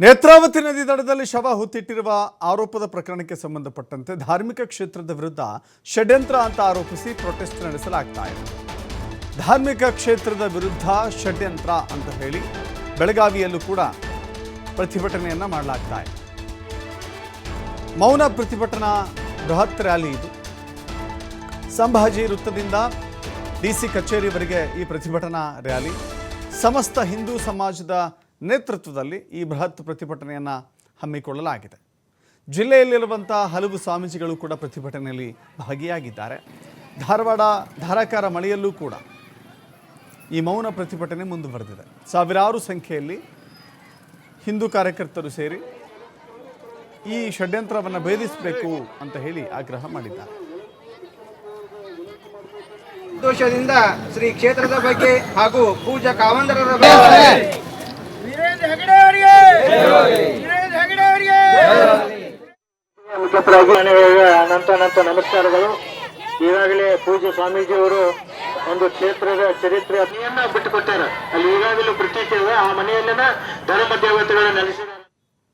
ನೇತ್ರಾವತಿ ನದಿ ದಡದಲ್ಲಿ ಶವ ಹುತ್ತಿಟ್ಟಿರುವ ಆರೋಪದ ಪ್ರಕರಣಕ್ಕೆ ಸಂಬಂಧಪಟ್ಟಂತೆ ಧಾರ್ಮಿಕ ಕ್ಷೇತ್ರದ ವಿರುದ್ಧ ಷಡ್ಯಂತ್ರ ಅಂತ ಆರೋಪಿಸಿ ಪ್ರೊಟೆಸ್ಟ್ ನಡೆಸಲಾಗ್ತಾ ಇದೆ. ಧಾರ್ಮಿಕ ಕ್ಷೇತ್ರದ ವಿರುದ್ಧ ಷಡ್ಯಂತ್ರ ಅಂತ ಹೇಳಿ ಬೆಳಗಾವಿಯಲ್ಲೂ ಕೂಡ ಪ್ರತಿಭಟನೆಯನ್ನ ಮಾಡಲಾಗ್ತಾ ಇದೆ. ಮೌನ ಪ್ರತಿಭಟನಾ ಬೃಹತ್ ರ್ಯಾಲಿ ಇದು. ಸಂಭಾಜಿ ವೃತ್ತದಿಂದ ಡಿಸಿ ಕಚೇರಿವರೆಗೆ ಈ ಪ್ರತಿಭಟನಾ ರ್ಯಾಲಿ. ಸಮಸ್ತ ಹಿಂದೂ ಸಮಾಜದ ನೇತೃತ್ವದಲ್ಲಿ ಈ ಬೃಹತ್ ಪ್ರತಿಭಟನೆಯನ್ನು ಹಮ್ಮಿಕೊಳ್ಳಲಾಗಿದೆ. ಜಿಲ್ಲೆಯಲ್ಲಿರುವಂಥ ಹಲವು ಸ್ವಾಮೀಜಿಗಳು ಕೂಡ ಪ್ರತಿಭಟನೆಯಲ್ಲಿ ಭಾಗಿಯಾಗಿದ್ದಾರೆ. ಧಾರವಾಡ ಧಾರಾಕಾರ ಮಳೆಯಲ್ಲೂ ಕೂಡ ಈ ಮೌನ ಪ್ರತಿಭಟನೆ ಮುಂದುವರೆದಿದೆ. ಸಾವಿರಾರು ಸಂಖ್ಯೆಯಲ್ಲಿ ಹಿಂದೂ ಕಾರ್ಯಕರ್ತರು ಸೇರಿ ಈ ಷಡ್ಯಂತ್ರವನ್ನು ಭೇದಿಸಬೇಕು ಅಂತ ಹೇಳಿ ಆಗ್ರಹ ಮಾಡಿದ್ದಾರೆ. ಸಂತೋಷದಿಂದ ಶ್ರೀ ಕ್ಷೇತ್ರದ ಬಗ್ಗೆ ಹಾಗೂ ಪೂಜಾ ಕಾವಂದರರ ಬಗ್ಗೆ ಹೆಗಡೆ ಅವರಿಗೆ ವೀರೇಂದ್ರ ಹೆಗಡೆ ಅವರಿಗೆ ಮುಖ್ಯಸ್ಥರಾಗಿ ಅನಂತ ಅನಂತ ನಮಸ್ಕಾರಗಳು. ಈಗಾಗಲೇ ಪೂಜ್ಯ ಸ್ವಾಮೀಜಿಯವರು ಒಂದು ಕ್ಷೇತ್ರದ ಚರಿತ್ರೆಯನ್ನ ಬಿಟ್ಟುಕೊಟ್ಟಾರ. ಅಲ್ಲಿ ಈಗಾಗಲೇ ಪ್ರತೀಕ ಇದೆ ಆ ಮನೆಯಲ್ಲಿನ ಧರ್ಮ ದೇವತೆಗಳ ನೆಲೆಸಿದ